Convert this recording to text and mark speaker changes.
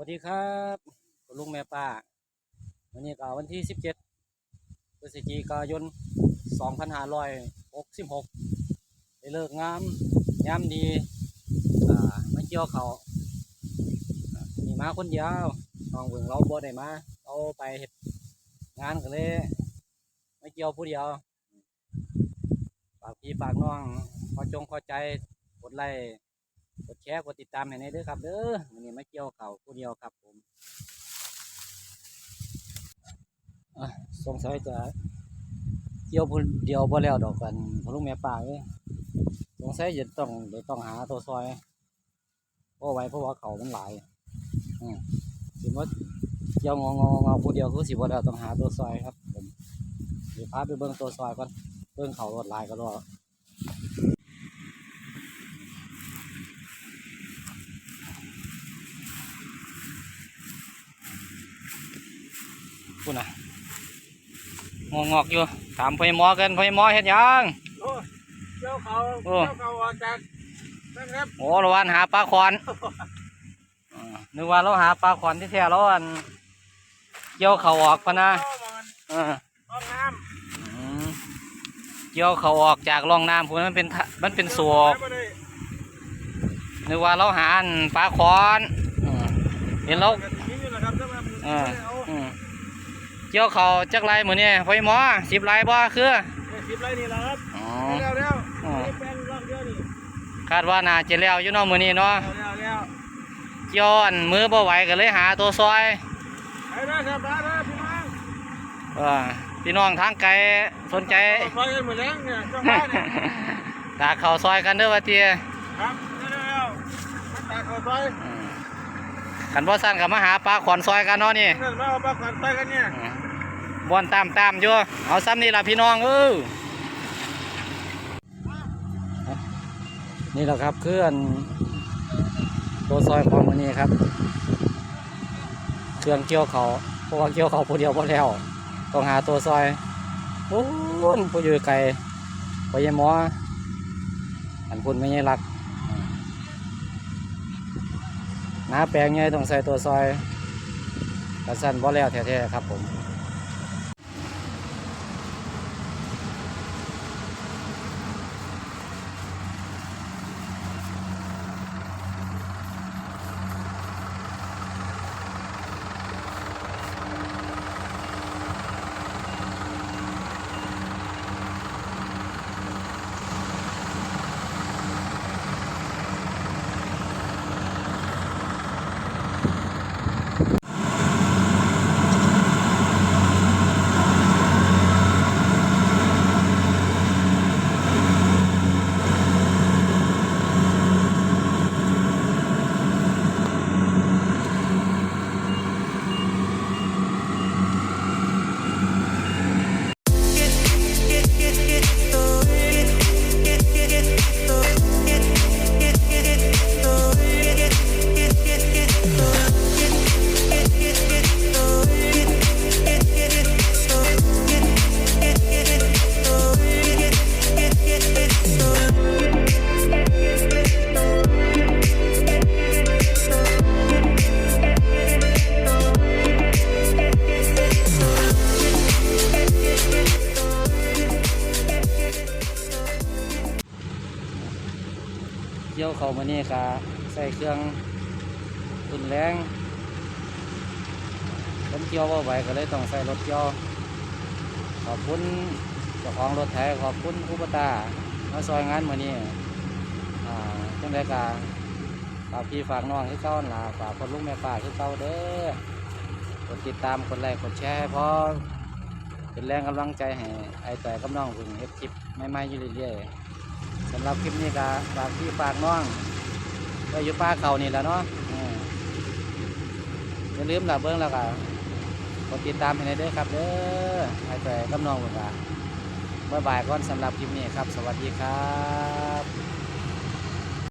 Speaker 1: วัสดีครับลุงแม่ป้า วันนี้ก็วันที่ 17พฤศจิกายน 2566ได้เลิกงามยามดีอ่ามาเกี่ยวเขาวอ่านี่มาคนเดียวน้องเบิ่งเราบ่ได้มาเราไปเฮ็ดงานกันเลยมาเกี่ยวผู้เดียวฝากพี่ฝากน้องขอจงขอใจกดไลค์ กดแชร์กดติดตามให้ในอยเด้อครับเด้อวันนี้มาเกี่ยวเขาผู้เดียวครับผมอะสงสัยจะเกี่ยวผู้เดียวบ่แล้วดอกกันพลุงแม่ป้าเอ้ยสงสัยจะต้องเดี๋ยวต้องหาตัวซอยเพราะไว้เพราะว่าเขามันหลายอืมสิว่าเกี่ยวงององอผู้เดียวคือสิบ่แล้วต้องหาตัวซอยครับ ผมเดี๋ยวพาไปเบิ่งตัวซอยก่อนเบิ่งเขารถหลายก็รอ พูดนะงอกงอกๆอยู่ถามพ่อหมอกันพ่อหมอเฮ็ดหยัง
Speaker 2: โอ้เจ้าเขา
Speaker 1: โอ้
Speaker 2: เจ้าเขาออกจากนั่นครับ
Speaker 1: โอ้ระวันหาปลาคอนอ่านึกว่าเราหาปลาคอนที่แท้เราอันเกี่ยวเขาออกพะนะ
Speaker 2: เข้ามัน
Speaker 1: เออ
Speaker 2: ห้องน้
Speaker 1: อืมเกี่ยวเขาออกจากร่องน้ำพวกนั้นมันเป็นทะมันเป็นำสวก
Speaker 2: ไปเลย
Speaker 1: นึกว่าเราหาอันปลาคอนอืมเห็นเรา
Speaker 2: ก็ทิ้งอยู่นะครับเจ้าแม่
Speaker 1: เออ
Speaker 2: เอา
Speaker 1: อืมเกี่ยวเขาจักไรมือนี่พ่อหมอสิบไรบ่คือ
Speaker 2: ไปสิบไรนี่แหละครับ
Speaker 1: อ๋อ
Speaker 2: เร็วเร็ว
Speaker 1: อ๋อ
Speaker 2: นี่แปลงรอบเดียวนี่
Speaker 1: คาดว่าน่าจะแล้วอยู่เนาะมือนี้เนาะ
Speaker 2: เร็วเร็ว
Speaker 1: ย้อนมือบ่ไหวก็เลยหาตัวซอย
Speaker 2: ไปเด้อครับไปเด้อพี่น้อง
Speaker 1: เออพี่น้องทางไกลสนใจ
Speaker 2: ซอยกันเหมือนแรงเนี่ยเจ้าบ้านเนี่ย
Speaker 1: ตากเขาวซอยกันเด้อว่าเตีย
Speaker 2: ครับเร็วเร็วมาตากเขาซอย
Speaker 1: อืมขันบ่สั้นกับมาหาปลาขอนซอยกันเนาะนี่
Speaker 2: เงินมาเอาปลาขวัญซอยกันเนี่ย
Speaker 1: อืม บอนตามตามอยู่เอาซ้ำนี่ล่ะพี่น้องเออนี่แหละครับเคลื่อนตัวซอยของมันนี้ครับเครื่องเกี่ยวเขาเพราะว่าเกี่ยวเขาผู้เดียวพอแล้วต้องหาตัวซอยโอ้ยผู้อยู่ไกลไปยังหมออันพุ่นไม่ใช่รักหน้าแปลงไงต้องใส่ตัวซอยกระสันบ่แล้วแท้ๆครับผม กี่ยวเขามานี่ก็ใส่เครื่องตุนแรงผมเกี่ยวว่าไหวก็เลยต้องใส่รถเกี่ยวขอบคุณเจ้าของรถไถขอบคุณอุปตามาซอยงานมานี่อ่าจังได้กาฝากพี่ฝากน้องคือเก้าหนล่ะฝากคนลุงแม่ป้าคือเก้าเด้อกดติดตามกดไลค์กดแชร์เพราะเป็นแรงกำลังใจให้ไอ้แต่อยกังเพิ่งเฮ็ดคลิปใหม่ๆอยู่เรื่อยๆ สำหรับคลิปนี้ก็ฝากพี่ฝากน้องไว้อยู่ป้าเก่านี่แหล้วเนาะอย่าลืมหลับเบิ้งแล้วก็กดติดตามให้ได้ด้อครับเด้อให้แต่กับน้องเพิ่นก็บ๊ายบายก่อนสำหรับคลิปนี้ครับ สวัสดีครับ